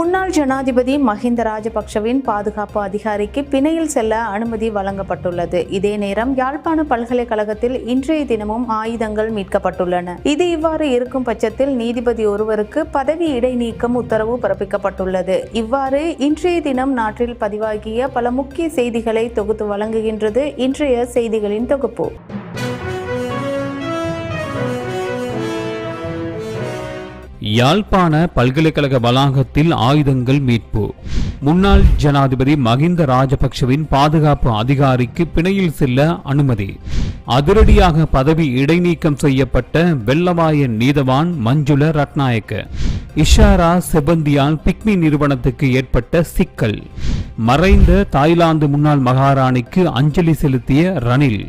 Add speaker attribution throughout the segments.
Speaker 1: முன்னாள் ஜனாதிபதி மஹிந்த ராஜபக்ஷவின் பாதுகாப்பு அதிகாரிக்கு பிணையில் செல்ல அனுமதி வழங்கப்பட்டுள்ளது. இதே நேரம் யாழ்ப்பாண பல்கலைக்கழகத்தில் இன்றைய தினமும் ஆயுதங்கள் மீட்கப்பட்டுள்ளன. இது இவ்வாறு இருக்கும் பட்சத்தில் நீதிபதி ஒருவருக்கு பதவி இடைநீக்கம் உத்தரவு பிறப்பிக்கப்பட்டுள்ளது. இவ்வாறு இன்றைய தினம் நாட்டில் பதிவாகிய பல முக்கிய செய்திகளை தொகுத்து வழங்குகின்றது இன்றைய செய்திகளின் தொகுப்பு.
Speaker 2: யாழ்ப்பாண பல்கலைக்கழக வளாகத்தில் ஆயுதங்கள் மீட்பு. முன்னாள் ஜனாதிபதி மகிந்த ராஜபக்ஷவின் பாதுகாப்பு அதிகாரிக்கு பிணையில் செல்ல அனுமதி. அதிரடியாக பதவி இடைநீக்கம் செய்யப்பட்ட வெள்ளவாய நீதவான் மஞ்சுள ரட்நாயக்க. இஷாரா செபந்தியால் பிக்மி நிறுவனத்துக்கு ஏற்பட்ட சிக்கல். மறைந்த தாய்லாந்து முன்னாள் மகாராணிக்கு அஞ்சலி செலுத்திய ரணில்.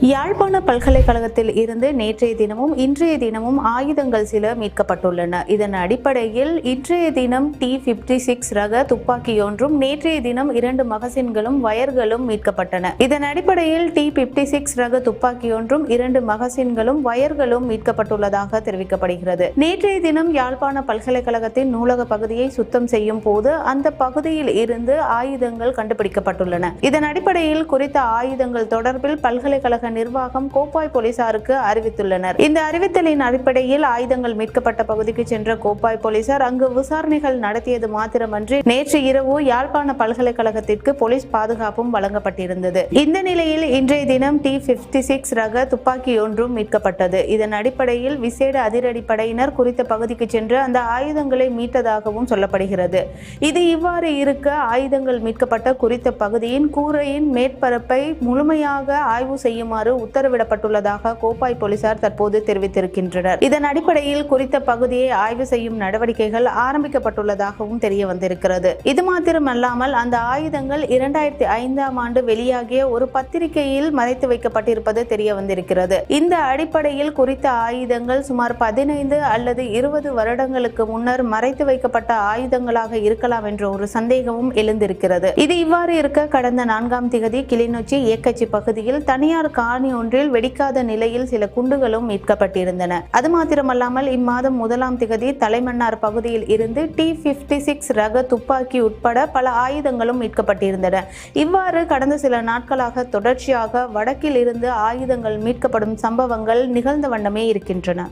Speaker 1: யாழ்ப்பாண பல்கலைக்கழகத்தில் இருந்து நேற்றைய தினமும் இன்றைய தினமும் ஆயுதங்கள் சில மீட்கப்பட்டுள்ளன. இதன் அடிப்படையில் இன்றைய தினம் டி பிப்டி சிக்ஸ் ரக துப்பாக்கியொன்றும் நேற்றைய தினம் இரண்டு மகசின்களும் வயர்களும் மீட்கப்பட்டன. இதன் அடிப்படையில் டி பிப்டி சிக்ஸ் ரக துப்பாக்கியொன்றும் இரண்டு மகசின்களும் வயர்களும் மீட்கப்பட்டுள்ளதாக தெரிவிக்கப்படுகிறது. நேற்றைய தினம் யாழ்ப்பாண பல்கலைக்கழகத்தின் நூலக பகுதியை சுத்தம் செய்யும் போது அந்த பகுதியில் இருந்து ஆயுதங்கள் கண்டுபிடிக்கப்பட்டுள்ளன. இதன் அடிப்படையில் குறித்த ஆயுதங்கள் தொடர்பில் பல்கலைக்கழக நிர்வாகம் கோப்பாய் போலீசாருக்கு அறிவித்துள்ளனர். இந்த அறிவித்தலின் அடிப்படையில் ஆயுதங்கள் மீட்கப்பட்ட பகுதிக்கு சென்ற கோப்பாய் போலீசார் அங்கு விசாரணைகள் நடத்தியது மாத்திரமன்றி நேற்று இரவு யாழ்ப்பாண பல்கலைக்கழகத்திற்கு போலீஸ் பாதுகாப்பும் வழங்கப்பட்டிருந்தது. இந்த நிலையில் இன்றைய தினம் டி பிப்டி சிக்ஸ் ரக துப்பாக்கி ஒன்றும் மீட்கப்பட்டது. இதன் அடிப்படையில் விசேட அதிரடிப்படையினர் குறித்த பகுதிக்கு சென்று அந்த ஆயுதங்களை மீட்டதாகவும் சொல்லப்படுகிறது. இது இவ்வாறு இருக்க ஆயுதங்கள் மீட்கப்பட்ட குறித்த பகுதியின் கூரையின் மேற்பரப்பை முழுமையாக ஆய்வு செய்யுமாறு உத்தரவிடப்பட்டுள்ளதாக கோப்பாய் போலீசார் தற்போது தெரிவித்திருக்கின்றனர். இதன் அடிப்படையில் குறித்த பகுதியை ஆய்வு செய்யும் நடவடிக்கைகள் ஆரம்பிக்கப்பட்டுள்ளதாகவும் தெரிய வந்திருக்கிறது. இது மாத்திரமல்லாமல் அந்த ஆயுதங்கள் இரண்டாயிரத்தி ஐந்தாம் ஆண்டு வெளியாகிய ஒரு பத்திரிகையில் மறைத்து வைக்கப்பட்டிருப்பது தெரிய வந்திருக்கிறது. இந்த அடிப்படையில் குறித்த ஆயுதங்கள் சுமார் பதினைந்து அல்லது இருபது வருடங்களுக்கு முன்னர் மறைத்து வைக்கப்பட்ட ஆயுதங்களாக இருக்கலாம் என்ற ஒரு சந்தேகமும் எழுந்திருக்கிறது. இது இவ்வாறு இருக்க கடந்த நான்காம் திகதி கிளிநொச்சி ஏக்கச்சி பகுதியில் தனியார் காணி ஒன்றில் வெடிக்காத நிலையில் சில குண்டுகளும் மீட்கப்பட்டிருந்தன. அது மாத்திரமல்லாமல் இம்மாதம் முதலாம் திகதி தலைமன்னார் பகுதியில் இருந்து டி பிப்டி சிக்ஸ் ரக துப்பாக்கி உட்பட பல ஆயுதங்களும் மீட்கப்பட்டிருந்தன. இவ்வாறு கடந்த சில நாட்களாக தொடர்ச்சியாக வடக்கில் இருந்து ஆயுதங்கள் மீட்கப்படும் சம்பவங்கள் நிகழ்ந்த வண்ணமே இருக்கின்றன.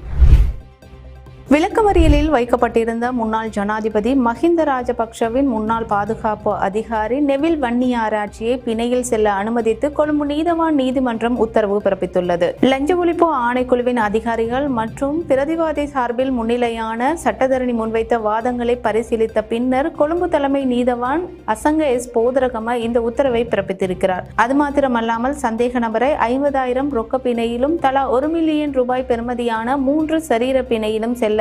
Speaker 1: விளக்கமறியலில் வைக்கப்பட்டிருந்த முன்னாள் ஜனாதிபதி மஹிந்த ராஜபக்ஷவின் முன்னாள் பாதுகாப்பு அதிகாரி நெவில் வன்னியாராட்சியை பிணையில் செல்ல அனுமதித்து கொழும்பு நீதவான் நீதிமன்றம் உத்தரவு பிறப்பித்துள்ளது. லஞ்ச ஒழிப்பு ஆணைக்குழுவின் அதிகாரிகள் மற்றும் பிரதிவாதி சார்பில் முன்னிலையான சட்டத்தரணி முன்வைத்த வாதங்களை பரிசீலித்த பின்னர் கொழும்பு தலைமை நீதவான் அசங்க எஸ். போதரகம இந்த உத்தரவை பிறப்பித்திருக்கிறார். அது மாத்திரமல்லாமல் சந்தேக நபரை ஐம்பதாயிரம் ரொக்க பிணையிலும் தலா ஒரு மில்லியன் ரூபாய் பெறுமதியான மூன்று சரீர பிணையிலும் செல்ல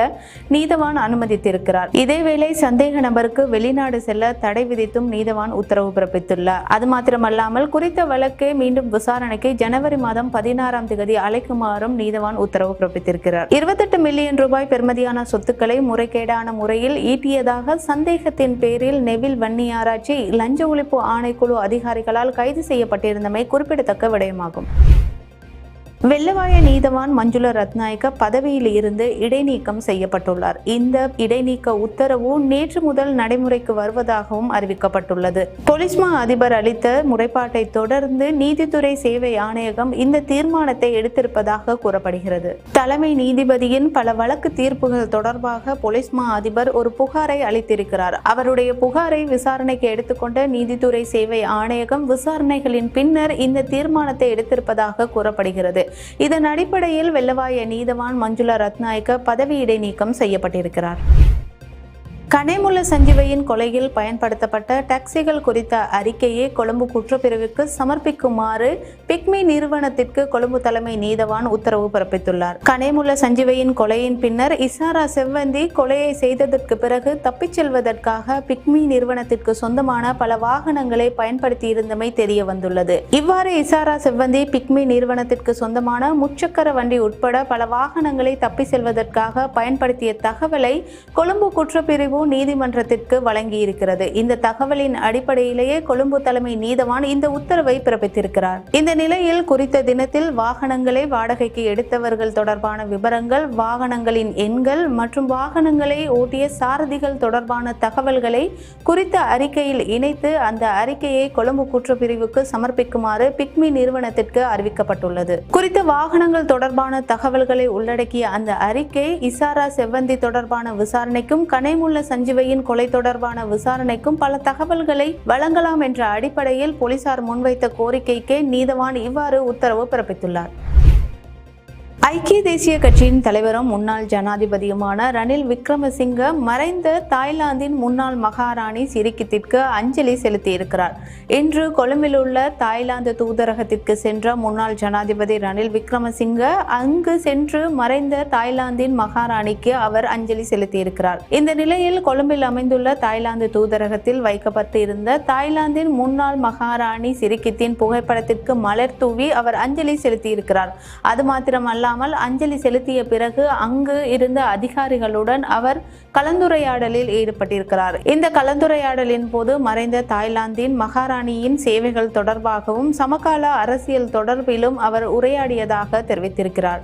Speaker 1: நீதவான் அனுமதித்திருக்கிறார். இதேவேளை சந்தேக நபருக்கு வெளிநாடு செல்ல தடை விதித்தும் நீதவான் உத்தரவு பிறப்பித்துள்ளார். அது மாத்திரமல்லாமல் குறித்த வழக்கை மீண்டும் விசாரணைக்கு ஜனவரி மாதம் பதினாறாம் தேதி அழைக்குமாறும் நீதவான் உத்தரவு பிறப்பித்திருக்கிறார். இருபத்தெட்டு மில்லியன் ரூபாய் பெறுமதியான சொத்துக்களை முறைகேடான முறையில் ஈட்டியதாக சந்தேகத்தின் பேரில் நெவில் வன்னியாராய்ச்சி லஞ்ச ஒழிப்பு ஆணைக்குழு அதிகாரிகளால் கைது செய்யப்பட்டிருந்தமை குறிப்பிடத்தக்க விடயமாகும். வெள்ளவாய நீதவான் மஞ்சுள ரத்நாயக்க பதவியில் இருந்து இடைநீக்கம் செய்யப்பட்டுள்ளார். இந்த இடைநீக்க உத்தரவு நேற்று முதல் நடைமுறைக்கு வருவதாகவும் அறிவிக்கப்பட்டுள்ளது. பொலிஸ்மா அதிபர் அளித்த முறைப்பாட்டை தொடர்ந்து நீதித்துறை சேவை ஆணையகம் இந்த தீர்மானத்தை எடுத்திருப்பதாக கூறப்படுகிறது. தலைமை நீதிபதியின் பல வழக்கு தீர்ப்புகள் தொடர்பாக பொலிஸ்மா அதிபர் ஒரு புகாரை அளித்திருக்கிறார். அவருடைய புகாரை விசாரணைக்கு எடுத்துக்கொண்ட நீதித்துறை சேவை ஆணையகம் விசாரணைகளின் பின்னர் இந்த தீர்மானத்தை எடுத்திருப்பதாக கூறப்படுகிறது. இதன் அடிப்படையில் வெள்ளவாய நீதவான் மஞ்சுளா ரத்நாயக்க பதவி இடைநீக்கம் செய்யப்பட்டிருக்கிறார். கனேமுல்ல சஞ்சீவையின் கொலையில் பயன்படுத்தப்பட்ட டாக்ஸிகள் குறித்த அறிக்கையை கொழும்பு குற்றப்பிரிவுக்கு சமர்ப்பிக்குமாறு பிக்மி நிறுவனத்திற்கு கொழும்பு தலைமை நீதவான் உத்தரவு பிறப்பித்துள்ளார். கனேமுல்ல சஞ்சீவையின் கொலையின் பின்னர் இசாரா செவ்வந்தி கொலையை செய்ததற்கு பிறகு தப்பிச் செல்வதற்காக பிக்மி நிறுவனத்திற்கு சொந்தமான பல வாகனங்களை பயன்படுத்தியிருந்தமை தெரிய வந்துள்ளது இவ்வாறு இசாரா செவ்வந்தி பிக்மி நிறுவனத்திற்கு சொந்தமான முச்சக்கர வண்டி உட்பட பல வாகனங்களை தப்பி செல்வதற்காக பயன்படுத்திய தகவலை கொழும்பு குற்றப்பிரிவு நீதிமன்றத்திற்கு வழங்கியிருக்கிறது. இந்த தகவலின் அடிப்படையிலேயே கொழும்பு தலைமை நீதவான் இந்த உத்தரவை பிறப்பித்திருக்கிறார். இந்த நிலையில் குறித்த தினத்தில் வாகனங்களை வாடகைக்கு எடுத்தவர்கள் தொடர்பான விவரங்கள் வாகனங்களின் எண்கள் மற்றும் வாகனங்களை ஓட்டிய சாரதிகள் தொடர்பான தகவல்களை குறித்த அறிக்கையில் இணைத்து அந்த அறிக்கையை கொழும்பு குற்றப்பிரிவுக்கு சமர்ப்பிக்குமாறு பிக்மி நிறுவனத்திற்கு அறிவிக்கப்பட்டுள்ளது. குறித்த வாகனங்கள் தொடர்பான தகவல்களை உள்ளடக்கிய அந்த அறிக்கை இசாரா செவ்வந்தி தொடர்பான விசாரணைக்கும் கனைமுள்ள சஞ்சீவையின் கொலை தொடர்பான விசாரணைக்கும் பல தகவல்களை வழங்கலாம் என்ற அடிப்படையில் போலீசார் முன்வைத்த கோரிக்கைக்கே நீதவான் இவ்வாறு உத்தரவு பிறப்பித்துள்ளார். ஐக்கிய தேசிய கட்சியின் தலைவரும் முன்னாள் ஜனாதிபதியுமான ரணில் விக்ரமசிங்க மறைந்த தாய்லாந்தின் முன்னாள் மகாராணி சிரிக்கித்திற்கு அஞ்சலி செலுத்தியிருக்கிறார். இன்று கொழும்பில் உள்ள தாய்லாந்து தூதரகத்திற்கு சென்ற முன்னாள் ஜனாதிபதி ரணில் விக்ரமசிங்க அங்கு சென்று மறைந்த தாய்லாந்தின் மகாராணிக்கு அவர் அஞ்சலி செலுத்தியிருக்கிறார். இந்த நிலையில் கொழும்பில் அமைந்துள்ள தாய்லாந்து தூதரகத்தில் வைக்கப்பட்டு இருந்த தாய்லாந்தின் முன்னாள் மகாராணி சிரிக்கித்தின் புகைப்படத்திற்கு மலர் தூவி அவர் அஞ்சலி செலுத்தியிருக்கிறார். அது மாத்திரமல்லாமல் அஞ்சலி செலுத்திய பிறகு அங்கு இருந்த அதிகாரிகளுடன் அவர் கலந்துரையாடலில் ஈடுபட்டிருக்கிறார். இந்த கலந்துரையாடலின் போது மறைந்த தாய்லாந்தின் மகாராணியின் சேவைகள் தொடர்பாகவும் சமகால அரசியல் தொடர்பிலும் அவர் உரையாடியதாக தெரிவித்திருக்கிறார்.